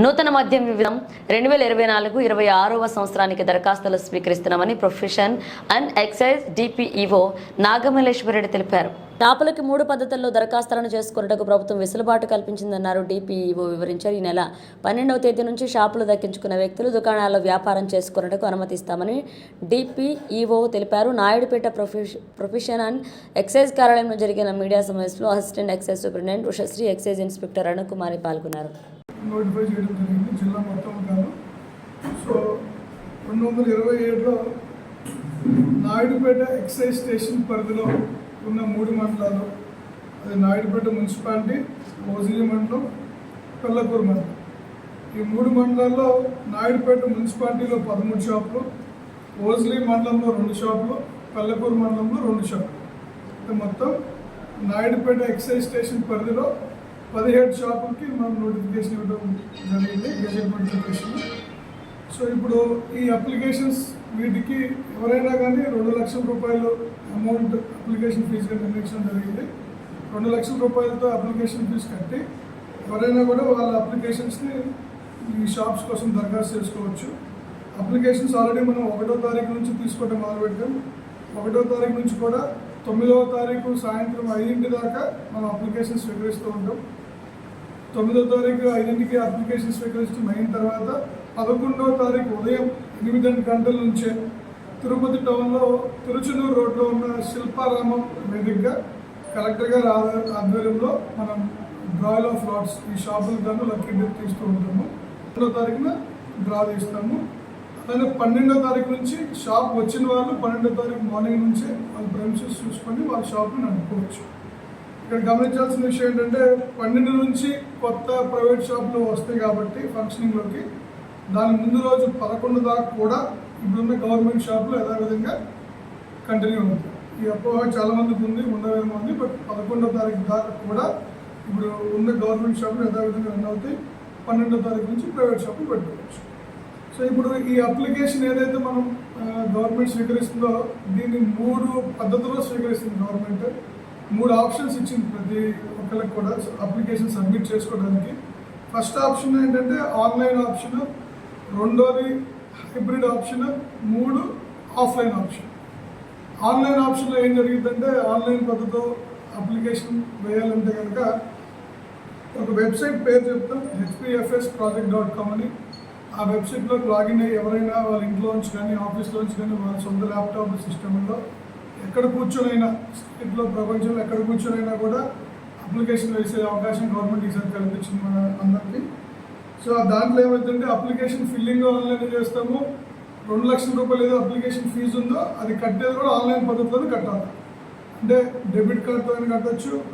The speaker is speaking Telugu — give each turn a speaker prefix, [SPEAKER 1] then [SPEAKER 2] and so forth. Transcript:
[SPEAKER 1] నూతన మద్యం వివిధం రెండు వేల ఇరవై నాలుగు ఇరవై ఆరవ సంవత్సరానికి దరఖాస్తులు స్వీకరిస్తున్నామని profession and excise DPEO Nagamalleswara Reddy తెలిపారు. షాపులకి మూడు పద్ధతుల్లో దరఖాస్తులను చేసుకున్నట్టుకు ప్రభుత్వం వెసులుబాటు కల్పించిందన్నారు డిపిఈఓ వివరించారు. ఈ నెల పన్నెండవ తేదీ నుంచి షాపులు దక్కించుకున్న వ్యక్తులు దుకాణాల్లో వ్యాపారం చేసుకున్నట్టుకు అనుమతిస్తామని డిపిఈఓ తెలిపారు. Naidupeta profession profession and excise కార్యాలయంలో జరిగిన మీడియా సమావేశంలో assistant excise superintendent Ushasri excise inspector Arunakumari పాల్గొన్నారు.
[SPEAKER 2] నోటిఫై చేయడం జరిగింది జిల్లా మొత్తం కాదు సో రెండు వందల ఇరవై ఏడులో నాయుడుపేట ఎక్సైజ్ స్టేషన్ పరిధిలో ఉన్న మూడు మండలాలు అది నాయుడుపేట మున్సిపాలిటీ ఓజిలి మండలం పెళ్ళకూరు మండలం. ఈ మూడు మండలాల్లో నాయుడుపేట మున్సిపాలిటీలో పదమూడు షాపులు ఓజ్లీ మండలంలో రెండు షాపులు పెళ్ళకూరు మండలంలో రెండు షాపులు. అంటే మొత్తం నాయుడుపేట ఎక్సైజ్ స్టేషన్ పరిధిలో పదిహేడు షాపులకి మనం నోటిఫికేషన్ ఇవ్వడం జరిగింది గెజెట్ నోటిఫికేషన్ సో ఇప్పుడు ఈ అప్లికేషన్స్ వీటికి ఎవరైనా కానీ రెండు లక్షల రూపాయలు అమౌంట్ అప్లికేషన్ ఫీజుగా నిర్ణయించడం జరిగింది. రెండు లక్షల రూపాయలతో అప్లికేషన్ ఫీజు కట్టి ఎవరైనా కూడా వాళ్ళ అప్లికేషన్స్ని ఈ షాప్స్ కోసం దరఖాస్తు చేసుకోవచ్చు. అప్లికేషన్స్ ఆల్రెడీ మనం ఒకటో తారీఖు నుంచి తీసుకోవడం మొదలుపెట్టాం. ఒకటో తారీఖు నుంచి కూడా తొమ్మిదవ తారీఖు సాయంత్రం ఐదింటి దాకా మనం అప్లికేషన్ స్వీకరిస్తూ ఉంటాం. తొమ్మిదో తారీఖు ఐదింటికి అప్లికేషన్ స్వీకరించడం అయిన తర్వాత పదకొండవ తారీఖు ఉదయం ఎనిమిది గంటల నుంచే తిరుపతి టౌన్లో తిరుచునూరు రోడ్లో ఉన్న శిల్పారామం వేదికగా కలెక్టర్ గారి ఆధ్వర్యంలో మనం డ్రాయల్ ఆఫ్ లాట్స్ ఈ షాపులు గాను లక్కీ డీప్ తీస్తూ ఉంటాము. పన్నెండో తారీఖున డ్రా తీస్తాము అలానే పన్నెండో తారీఖు నుంచి షాప్ వచ్చిన వాళ్ళు పన్నెండో తారీఖు మార్నింగ్ నుంచే వాళ్ళ ప్రెమిసెస్ చూసుకొని వాళ్ళ షాప్ని నడుపుకోవచ్చు. ఇక్కడ గమనించాల్సిన విషయం ఏంటంటే పన్నెండు నుంచి కొత్త ప్రైవేట్ షాపులు వస్తాయి కాబట్టి ఫంక్షనింగ్లోకి దాని ముందు రోజు పదకొండు దాకా కూడా ఇప్పుడున్న గవర్నమెంట్ షాపులు యథావిధంగా కంటిన్యూ అవుతాయి. ఈ అపోహ చాలా మందికి ఉంది ఉండవేమో ఉంది బట్ పదకొండో తారీఖు దాకా కూడా ఇప్పుడు ఉన్న గవర్నమెంట్ షాపులు యథావిధంగా రన్ అవుతాయి. పన్నెండో తారీఖు నుంచి ప్రైవేట్ షాపులు పెట్టుకోవచ్చు. సో ఇప్పుడు ఈ అప్లికేషన్ ఏదైతే మనం గవర్నమెంట్ స్వీకరిస్తుందో దీన్ని మూడు పద్ధతుల్లో స్వీకరిస్తుంది గవర్నమెంట్ మూడు ఆప్షన్స్ ఇచ్చింది ప్రతి ఒక్కరికి కూడా. అప్లికేషన్ సబ్మిట్ చేసుకోవడానికి. ఫస్ట్ ఆప్షన్ ఏంటంటే ఆన్లైన్ ఆప్షన్ రెండోది హైబ్రిడ్ ఆప్షన్ మూడు ఆఫ్లైన్ ఆప్షన్ ఆన్లైన్ ఆప్షన్లో ఏం జరిగిందంటే ఆన్లైన్ పద్ధతితో అప్లికేషన్ వేయాలంటే కనుక ఒక వెబ్సైట్ పేరు చెప్తాం హెచ్పిఎఫ్ఎస్ ప్రాజెక్ట్ డాట్ కామ్ అని. ఆ వెబ్సైట్లోకి లాగిన్ అయ్యి ఎవరైనా వాళ్ళ ఇంట్లోంచి కానీ ఆఫీస్లోంచి కానీ వాళ్ళ సొంత ల్యాప్టాప్ సిస్టంలో ఎక్కడ కూర్చొనైనా స్టేట్లో ప్రపంచంలో ఎక్కడ కూర్చొనైనా కూడా అప్లికేషన్ వేసే అవకాశం గవర్నమెంట్ ఈసారి కల్పించింది మన అందరికీ. సో దాంట్లో ఏమవుతుందంటే అప్లికేషన్ ఫిల్లింగ్ ఆన్లైన్ చేస్తాము. రెండు లక్షల రూపాయలు ఏదో అప్లికేషన్ ఫీజు ఉందో అది కట్టేది కూడా ఆన్లైన్ పద్ధతిలోనే కట్టాలి. అంటే డెబిట్ కార్డ్తో కట్టచ్చు.